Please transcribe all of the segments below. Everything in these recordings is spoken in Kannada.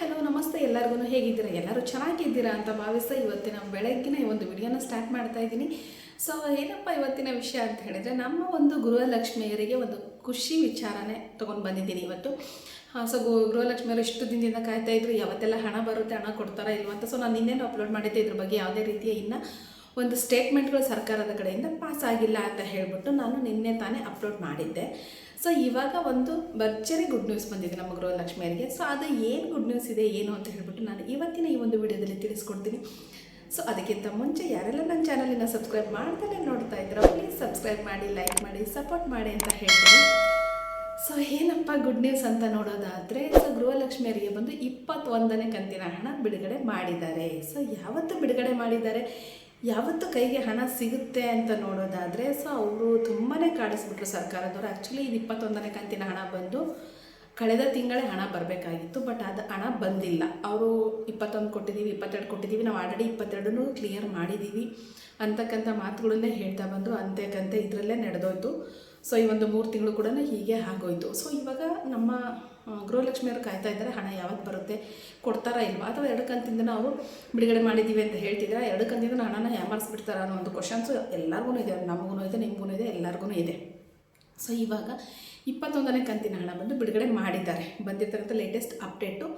ಹಲೋ, ನಮಸ್ತೆ ಎಲ್ಲರಿಗೂ ಹೇಗಿದ್ದೀರಾ? ಎಲ್ಲರೂ ಚೆನ್ನಾಗಿದ್ದೀರಾ ಅಂತ ಭಾವಿಸ್ತಾ ಇವತ್ತಿನ ಬೆಳಗ್ಗಿನ ಈ ಒಂದು ವಿಡಿಯೋನ ಸ್ಟಾರ್ಟ್ ಮಾಡ್ತಾ ಇದ್ದೀನಿ. ಸೊ ಏನಪ್ಪ ಇವತ್ತಿನ ವಿಷಯ ಅಂತ ಹೇಳಿದರೆ, ನಮ್ಮ ಒಂದು ಗೃಹಲಕ್ಷ್ಮಿಯರಿಗೆ ಒಂದು ಖುಷಿ ವಿಚಾರನೇ ತೊಗೊಂಡು ಬಂದಿದ್ದೀನಿ ಇವತ್ತು. ಸೊ ಗೃಹಲಕ್ಷ್ಮಿಯವರು ಇಷ್ಟು ದಿನದಿಂದ ಕಾಯ್ತಾ ಇದ್ರು, ಯಾವತ್ತೆಲ್ಲ ಹಣ ಬರುತ್ತೆ, ಹಣ ಕೊಡ್ತಾರಾ ಇಲ್ವಂತ ಸೊ ನಾನು ಇನ್ನೇನು ಅಪ್ಲೋಡ್ ಮಾಡಿದ್ದೆ ಇದ್ರ ಬಗ್ಗೆ ಯಾವುದೇ ರೀತಿಯ ಇನ್ನು ಒಂದು ಸ್ಟೇಟ್ಮೆಂಟ್ಗಳು ಸರ್ಕಾರದ ಕಡೆಯಿಂದ ಪಾಸ್ ಆಗಿಲ್ಲ ಅಂತ ಹೇಳಿಬಿಟ್ಟು ನಾನು ನಿನ್ನೆ ತಾನೇ ಅಪ್ಲೋಡ್ ಮಾಡಿದ್ದೆ. ಸೊ ಇವಾಗ ಒಂದು ಭರ್ಜರಿ ಗುಡ್ ನ್ಯೂಸ್ ಬಂದಿದೆ ನಮ್ಮ ಗೃಹಲಕ್ಷ್ಮಿಯರಿಗೆ ಸೊ ಅದು ಏನು ಗುಡ್ ನ್ಯೂಸ್ ಇದೆ, ಏನು ಅಂತ ಹೇಳಿಬಿಟ್ಟು ನಾನು ಇವತ್ತಿನ ಈ ಒಂದು ವಿಡಿಯೋದಲ್ಲಿ ತಿಳಿಸ್ಕೊಡ್ತೀನಿ. ಸೊ ಅದಕ್ಕಿಂತ ಮುಂಚೆ ಯಾರೆಲ್ಲ ನನ್ನ ಚಾನಲಿನ ಸಬ್ಸ್ಕ್ರೈಬ್ ಮಾಡ್ದಲೇ ನೋಡ್ತಾ ಇದ್ದೀರಾ ಪ್ಲೀಸ್ ಸಬ್ಸ್ಕ್ರೈಬ್ ಮಾಡಿ ಲೈಕ್ ಮಾಡಿ ಸಪೋರ್ಟ್ ಮಾಡಿ ಅಂತ ಹೇಳ್ತೀನಿ. ಸೊ ಏನಪ್ಪ ಗುಡ್ ನ್ಯೂಸ್ ಅಂತ ನೋಡೋದಾದರೆ ಸೊ ಗೃಹಲಕ್ಷ್ಮಿಯರಿಗೆ ಬಂದು ಇಪ್ಪತ್ತೊಂದನೇ ಕಂತಿನ ಹಣ ಬಿಡುಗಡೆ ಮಾಡಿದ್ದಾರೆ. ಸೊ ಯಾವತ್ತು ಬಿಡುಗಡೆ ಮಾಡಿದ್ದಾರೆ? ಯಾವತ್ತು ಕೈಗೆ ಹಣ ಸಿಗುತ್ತೆ ಅಂತ ನೋಡೋದಾದರೆ ಸೊ ಅವರು ತುಂಬಾ ಕಾಡಿಸ್ಬಿಟ್ರು ಸರ್ಕಾರದವರು. ಆ್ಯಕ್ಚುಲಿ ಇದು ಇಪ್ಪತ್ತೊಂದನೇ ಕಂತಿನ ಹಣ ಬಂದು ಕಳೆದ ತಿಂಗಳೇ ಹಣ ಬರಬೇಕಾಗಿತ್ತು ಬಟ್ ಅದು ಹಣ ಬಂದಿಲ್ಲ. ಅವರು ಇಪ್ಪತ್ತೊಂದು ಕೊಟ್ಟಿದ್ದೀವಿ ಇಪ್ಪತ್ತೆರಡು ಕೊಟ್ಟಿದ್ದೀವಿ ನಾವು ಆಲ್ರೆಡಿ ಇಪ್ಪತ್ತೆರಡನ್ನೂ ಕ್ಲಿಯರ್ ಮಾಡಿದ್ದೀವಿ ಅಂತಕ್ಕಂಥ ಮಾತುಗಳನ್ನೇ ಹೇಳ್ತಾ ಬಂದು ಕಂತೆ ಇದರಲ್ಲೇ ನಡೆದೋಯ್ತು. ಸೊ ಈ ಒಂದು ಮೂರು ತಿಂಗಳು ಕೂಡ ಹೀಗೆ ಆಗೋಯ್ತು. ಸೊ ಇವಾಗ ನಮ್ಮ ಗೃಹಲಕ್ಷ್ಮಿಯವರು ಕಾಯ್ತಾ ಇದ್ದಾರೆ, ಹಣ ಯಾವಾಗ ಬರುತ್ತೆ, ಕೊಡ್ತಾರಾ ಇಲ್ವಾ? ಅಥವಾ ಎರಡು ಕಂತಿಂದ ನಾವು ಬಿಡುಗಡೆ ಮಾಡಿದ್ದೀವಿ ಅಂತ ಹೇಳ್ತಿದ್ರೆ ಎರಡು ಕಂತಿಂದ ಹಣನ ಯಾಮಾರಿಸ್ಬಿಡ್ತಾರ ಅನ್ನೋ ಒಂದು ಕ್ವಶನ್ಸು ಎಲ್ಲರಿಗೂ ಇದೆ ನಮಗೂ ಇದೆ ನಿಮಗೂ ಇದೆ ಎಲ್ಲರಿಗೂ ಇದೆ. ಸೊ ಇವಾಗ ಇಪ್ಪತ್ತೊಂದನೇ ಕಂತಿನ ಹಣ ಬಂದು ಬಿಡುಗಡೆ ಮಾಡಿದ್ದಾರೆ. ಬಂದಿರ್ತಕ್ಕಂಥ ಲೇಟೆಸ್ಟ್ ಅಪ್ಡೇಟು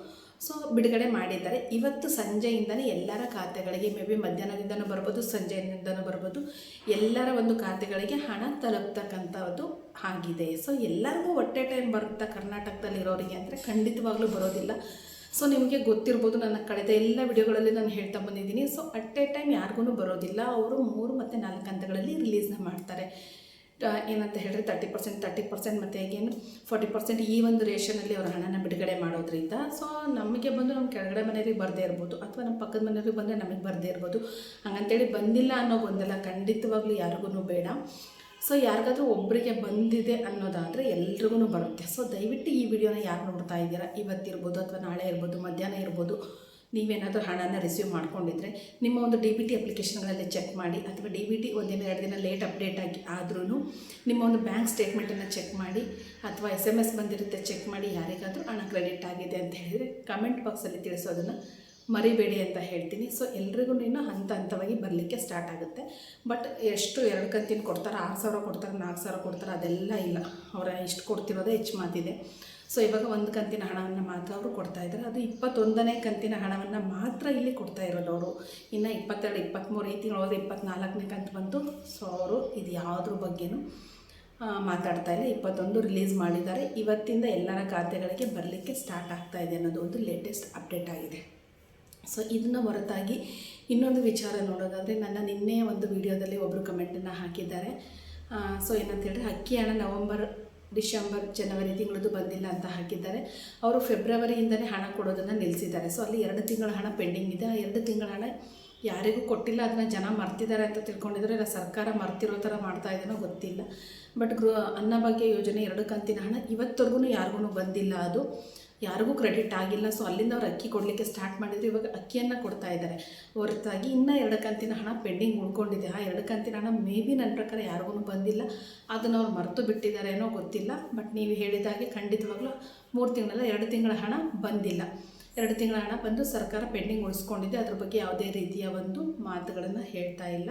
ಸೊ ಬಿಡುಗಡೆ ಮಾಡಿದ್ದಾರೆ. ಇವತ್ತು ಸಂಜೆಯಿಂದಲೇ ಎಲ್ಲರ ಖಾತೆಗಳಿಗೆ ಮೇ ಬಿ ಮಧ್ಯಾಹ್ನದಿಂದನೂ ಬರ್ಬೋದು, ಸಂಜೆಯಿಂದನೂ ಬರ್ಬೋದು, ಎಲ್ಲರ ಒಂದು ಖಾತೆಗಳಿಗೆ ಹಣ ತಲುಪ್ತಕ್ಕಂಥದ್ದು ಆಗಿದೆ. ಸೊ ಎಲ್ಲರಿಗೂ ಹೊಟ್ಟೆ ಟೈಮ್ ಬರುತ್ತಾ ಕರ್ನಾಟಕದಲ್ಲಿರೋರಿಗೆ ಅಂದರೆ ಖಂಡಿತವಾಗ್ಲೂ ಬರೋದಿಲ್ಲ. ಸೊ ನಿಮಗೆ ಗೊತ್ತಿರ್ಬೋದು ನನ್ನ ಕಳೆದ ಎಲ್ಲ ವಿಡಿಯೋಗಳಲ್ಲಿ ನಾನು ಹೇಳ್ತಾ ಬಂದಿದ್ದೀನಿ. ಸೊ ಅಟ್ ಎ ಟೈಮ್ ಯಾರಿಗೂ ಬರೋದಿಲ್ಲ. ಅವರು ಮೂರು ಮತ್ತು ನಾಲ್ಕು ಹಂತಗಳಲ್ಲಿ ರಿಲೀಸ್ನ ಮಾಡ್ತಾರೆ. ಏನಂತ ಹೇಳಿದ್ರೆ ತರ್ಟಿ ಪರ್ಸೆಂಟ್ ತರ್ಟಿ ಪರ್ಸೆಂಟ್ ಮತ್ತು ಏನು ಫಾರ್ಟಿ ಪರ್ಸೆಂಟ್ ಈ ಒಂದು ರೇಷನಲ್ಲಿ ಅವ್ರ ಹಣನ ಬಿಡುಗಡೆ ಮಾಡೋದ್ರಿಂದ. ಸೊ ನಮಗೆ ಬಂದು ನಮ್ಮ ಕೆಳಗಡೆ ಮನೆಯವ್ರಿಗೆ ಬರದೇ ಇರ್ಬೋದು ಅಥವಾ ನಮ್ಮ ಪಕ್ಕದ ಮನೆಯವ್ರಿಗೆ ಬಂದರೆ ನಮಗೆ ಬರದೇ ಇರ್ಬೋದು. ಹಂಗಂತೇಳಿ ಬಂದಿಲ್ಲ ಅನ್ನೋ ಗೊಂದಲ ಖಂಡಿತವಾಗ್ಲೂ ಯಾರಿಗೂ ಬೇಡ. ಸೊ ಯಾರಿಗಾದ್ರೂ ಒಬ್ಬರಿಗೆ ಬಂದಿದೆ ಅನ್ನೋದಾದರೆ ಎಲ್ರಿಗೂ ಬರುತ್ತೆ. ಸೊ ದಯವಿಟ್ಟು ಈ ವಿಡಿಯೋನ ಯಾರು ನೋಡ್ತಾ ಇದ್ದೀರಾ? ಇವತ್ತಿರ್ಬೋದು ಅಥವಾ ನಾಳೆ ಇರ್ಬೋದು, ಮಧ್ಯಾಹ್ನ ಇರ್ಬೋದು. ನೀವೇನಾದರೂ ಹಣನ ರಿಸೀವ್ ಮಾಡ್ಕೊಂಡಿದ್ರೆ ನಿಮ್ಮ ಒಂದು ಡಿ ಬಿ ಟಿ ಅಪ್ಲಿಕೇಶನ್ಗಳಲ್ಲಿ ಚೆಕ್ ಮಾಡಿ ಅಥವಾ ಡಿ ಬಿ ಟಿ ಒಂದಿನ ಎರಡು ದಿನ ಲೇಟ್ ಅಪ್ಡೇಟ್ ಆಗಿ ಆದ್ರೂ ನಿಮ್ಮ ಒಂದು ಬ್ಯಾಂಕ್ ಸ್ಟೇಟ್ಮೆಂಟನ್ನು ಚೆಕ್ ಮಾಡಿ ಅಥವಾ ಎಸ್ ಎಂ ಎಸ್ ಬಂದಿರುತ್ತೆ ಚೆಕ್ ಮಾಡಿ ಯಾರಿಗಾದರೂ ಹಣ ಕ್ರೆಡಿಟ್ ಆಗಿದೆ ಅಂತ ಹೇಳಿದರೆ ಕಮೆಂಟ್ ಬಾಕ್ಸಲ್ಲಿ ತಿಳಿಸೋದನ್ನು ಮರಿಬೇಡಿ ಅಂತ ಹೇಳ್ತೀನಿ. ಸೊ ಎಲ್ರಿಗೂ ನೀನು ಹಂತ ಹಂತವಾಗಿ ಬರಲಿಕ್ಕೆ ಸ್ಟಾರ್ಟ್ ಆಗುತ್ತೆ. ಬಟ್ ಎಷ್ಟು ಎರಡು ಕಂತಿನ ಕೊಡ್ತಾರೆ, ಆರು ಸಾವಿರ ಕೊಡ್ತಾರೆ, ನಾಲ್ಕು ಸಾವಿರ ಕೊಡ್ತಾರೆ, ಅದೆಲ್ಲ ಇಲ್ಲ. ಅವರ ಇಷ್ಟು ಕೊಡ್ತಿರೋದೇ ಹೆಚ್ಚು ಮಾತಿದೆ. ಸೊ ಇವಾಗ ಒಂದು ಕಂತಿನ ಹಣವನ್ನು ಮಾತ್ರ ಅವರು ಕೊಡ್ತಾ ಇದ್ದಾರೆ. ಅದು ಇಪ್ಪತ್ತೊಂದನೇ ಕಂತಿನ ಹಣವನ್ನು ಮಾತ್ರ ಇಲ್ಲಿ ಕೊಡ್ತಾ ಇರೋದು ಅವರು. ಇನ್ನು ಇಪ್ಪತ್ತೆರಡು ಇಪ್ಪತ್ತ್ಮೂರು ಈ ತಿಂಗಳು ಇಪ್ಪತ್ತ್ನಾಲ್ಕನೇ ಕಂತು ಬಂತು. ಸೊ ಅವರು ಇದು ಯಾವುದ್ರ ಬಗ್ಗೆನೂ ಮಾತಾಡ್ತಾ ಇಲ್ಲ. ಇಪ್ಪತ್ತೊಂದು ರಿಲೀಸ್ ಮಾಡಿದ್ದಾರೆ. ಇವತ್ತಿಂದ ಎಲ್ಲರ ಖಾತೆಗಳಿಗೆ ಬರಲಿಕ್ಕೆ ಸ್ಟಾರ್ಟ್ ಆಗ್ತಾ ಇದೆ ಅನ್ನೋದು ಒಂದು ಲೇಟೆಸ್ಟ್ ಅಪ್ಡೇಟ್ ಆಗಿದೆ. ಸೊ ಇದನ್ನು ಹೊರತಾಗಿ ಇನ್ನೊಂದು ವಿಚಾರ ನೋಡೋದಾದರೆ, ನನ್ನ ನಿನ್ನೆ ಒಂದು ವಿಡಿಯೋದಲ್ಲಿ ಒಬ್ಬರು ಕಮೆಂಟನ್ನು ಹಾಕಿದ್ದಾರೆ. ಸೊ ಏನಂತ ಹೇಳಿದ್ರೆ, ಅಕ್ಕಿ ಹಣ ನವಂಬರ್, ಡಿಸೆಂಬರ್, ಜನವರಿ ತಿಂಗಳದ್ದು ಬಂದಿಲ್ಲ ಅಂತ ಹಾಕಿದ್ದಾರೆ. ಅವರು ಫೆಬ್ರವರಿಯಿಂದಲೇ ಹಣ ಕೊಡೋದನ್ನು ನಿಲ್ಲಿಸಿದ್ದಾರೆ ಸೊ ಅಲ್ಲಿ ಎರಡು ತಿಂಗಳ ಹಣ ಪೆಂಡಿಂಗ್ ಇದೆ. ಆ ಎರಡು ತಿಂಗಳ ಹಣ ಯಾರಿಗೂ ಕೊಟ್ಟಿಲ್ಲ. ಅದನ್ನ ಜನ ಮರ್ತಿದ್ದಾರೆ ಅಂತ ತಿಳ್ಕೊಂಡಿದ್ರೆ, ಇಲ್ಲ ಸರ್ಕಾರ ಮರ್ತಿರೋ ಥರ ಮಾಡ್ತಾ ಇದೇನೋ ಗೊತ್ತಿಲ್ಲ. ಬಟ್ ಗೃಹ ಅನ್ನಭಾಗ್ಯ ಯೋಜನೆ ಎರಡು ಕಂತಿನ ಹಣ ಇವತ್ತವರೆಗೂ ಯಾರಿಗೂ ಬಂದಿಲ್ಲ ಅದು. ಯಾರಿಗೂ ಕ್ರೆಡಿಟ್ ಆಗಿಲ್ಲ. ಸೊ ಅಲ್ಲಿಂದ ಅವ್ರು ಅಕ್ಕಿ ಕೊಡಲಿಕ್ಕೆ ಸ್ಟಾರ್ಟ್ ಮಾಡಿದ್ರು. ಇವಾಗ ಅಕ್ಕಿಯನ್ನು ಕೊಡ್ತಾ ಇದ್ದಾರೆ. ಹೊರತಾಗಿ ಇನ್ನೂ ಎರಡು ಕಂತಿನ ಹಣ ಪೆಂಡಿಂಗ್ ಉಳ್ಕೊಂಡಿದೆ. ಆ ಎರಡು ಕಂತಿನ ಹಣ ಮೇ ಬಿ ನನ್ನ ಪ್ರಕಾರ ಯಾರಿಗೂ ಬಂದಿಲ್ಲ. ಅದನ್ನು ಅವ್ರು ಮರೆತು ಬಿಟ್ಟಿದ್ದಾರೇನೋ ಗೊತ್ತಿಲ್ಲ. ಬಟ್ ನೀವು ಹೇಳಿದಾಗೆ ಖಂಡಿತವಾಗ್ಲೂ ಮೂರು ತಿಂಗಳಲ್ಲ ಎರಡು ತಿಂಗಳ ಹಣ ಬಂದಿಲ್ಲ. ಎರಡು ತಿಂಗಳ ಹಣ ಬಂದು ಸರ್ಕಾರ ಪೆಂಡಿಂಗ್ ಉಳಿಸ್ಕೊಂಡಿದೆ. ಅದ್ರ ಬಗ್ಗೆ ಯಾವುದೇ ರೀತಿಯ ಒಂದು ಮಾತುಗಳನ್ನು ಹೇಳ್ತಾ ಇಲ್ಲ.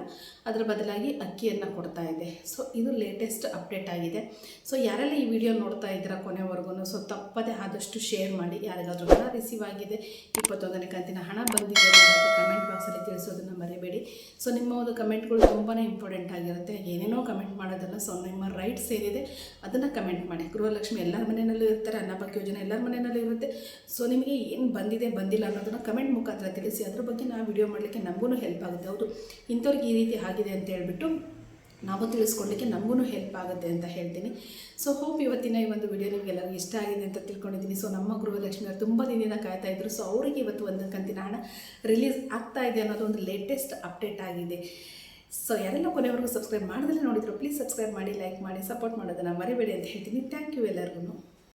ಅದರ ಬದಲಾಗಿ ಅಕ್ಕಿಯನ್ನು ಕೊಡ್ತಾ ಇದೆ. ಸೊ ಇದು ಲೇಟೆಸ್ಟ್ ಅಪ್ಡೇಟ್ ಆಗಿದೆ. ಸೊ ಯಾರೆಲ್ಲ ಈ ವಿಡಿಯೋ ನೋಡ್ತಾ ಇದ್ದೀರಾ ಕೊನೆವರೆಗೂ ಸೊ ತಪ್ಪದೆ ಆದಷ್ಟು ಶೇರ್ ಮಾಡಿ. ಯಾರಿಗಾದರೂ ಹಣ ರಿಸೀವ್ ಆಗಿದೆ, ಇಪ್ಪತ್ತೊಂದನೇ ಕಂತಿನ ಹಣ ಬಂದಿದೆ ಕಮೆಂಟ್ ಬಾಕ್ಸಲ್ಲಿ ತಿಳಿಸೋದನ್ನು ಮರಿಬೇಡಿ. ಸೊ ನಿಮ್ಮ ಒಂದು ಕಮೆಂಟ್ಗಳು ತುಂಬಾ ಇಂಪಾರ್ಟೆಂಟ್ ಆಗಿರುತ್ತೆ. ಏನೇನೋ ಕಮೆಂಟ್ ಮಾಡೋದಲ್ಲ ಸೊ ನಿಮ್ಮ ರೈಟ್ಸ್ ಏನಿದೆ, ಅದನ್ನು ಕಮೆಂಟ್ ಮಾಡಿ. ಗೃಹಲಕ್ಷ್ಮಿ ಎಲ್ಲರ ಮನೆಯಲ್ಲೂ ಇರ್ತಾರೆ ಅನ್ನಭಾಗ್ಯ ಯೋಜನೆ ಎಲ್ಲರ ಮನೆಯಲ್ಲೂ ಇರುತ್ತೆ. ಸೊ ನಿಮಗೆ ಬಂದಿದೆ, ಬಂದಿಲ್ಲ ಅನ್ನೋದನ್ನು ಕಮೆಂಟ್ ಮುಖಾಂತರ ತಿಳಿಸಿ. ಅದ್ರ ಬಗ್ಗೆ ನಾವು ವಿಡಿಯೋ ಮಾಡಲಿಕ್ಕೆ ನಮಗೂ ಹೆಲ್ಪ್ ಆಗುತ್ತೆ. ಹೌದು, ಇಂಥವ್ರಿಗೆ ಈ ರೀತಿ ಆಗಿದೆ ಅಂತ ಹೇಳ್ಬಿಟ್ಟು ನಾವು ತಿಳಿಸ್ಕೊಡ್ಲಿಕ್ಕೆ ನಮಗೂ ಹೆಲ್ಪ್ ಆಗುತ್ತೆ ಅಂತ ಹೇಳ್ತೀನಿ. ಸೊ ಹೋಪ್ ಇವತ್ತಿನ ಈ ಒಂದು ವಿಡಿಯೋ ನಿಮಗೆಲ್ಲರಿಗೂ ಇಷ್ಟ ಆಗಿದೆ ಅಂತ ತಿಳ್ಕೊಂಡಿದ್ದೀನಿ. ಸೊ ನಮ್ಮ ಗೃಹಲಕ್ಷ್ಮಿಯವರು ತುಂಬ ದಿನದಿಂದ ಕಾಯ್ತಾ ಇದ್ರು. ಸೊ ಅವರಿಗೆ ಇವತ್ತು ಒಂದು ಕಂತಿನ ಹಣ ರಿಲೀಸ್ ಆಗ್ತಾ ಇದೆ ಅನ್ನೋದು ಒಂದು ಲೇಟೆಸ್ಟ್ ಅಪ್ಡೇಟ್ ಆಗಿದೆ. ಸೊ ಯಾರೆಲ್ಲ ಕೊನೆವರೆಗೂ ಸಬ್ಸ್ಕ್ರೈಬ್ ಮಾಡಿದ್ರೆ ನೋಡಿದ್ರು ಪ್ಲೀಸ್ ಸಬ್ಸ್ಕ್ರೈಬ್ ಮಾಡಿ ಲೈಕ್ ಮಾಡಿ ಸಪೋರ್ಟ್ ಮಾಡೋದನ್ನು ಮರಿಬೇಡಿ ಅಂತ ಹೇಳ್ತೀನಿ. ಥ್ಯಾಂಕ್ ಯು ಎಲ್ಲರಿಗೂ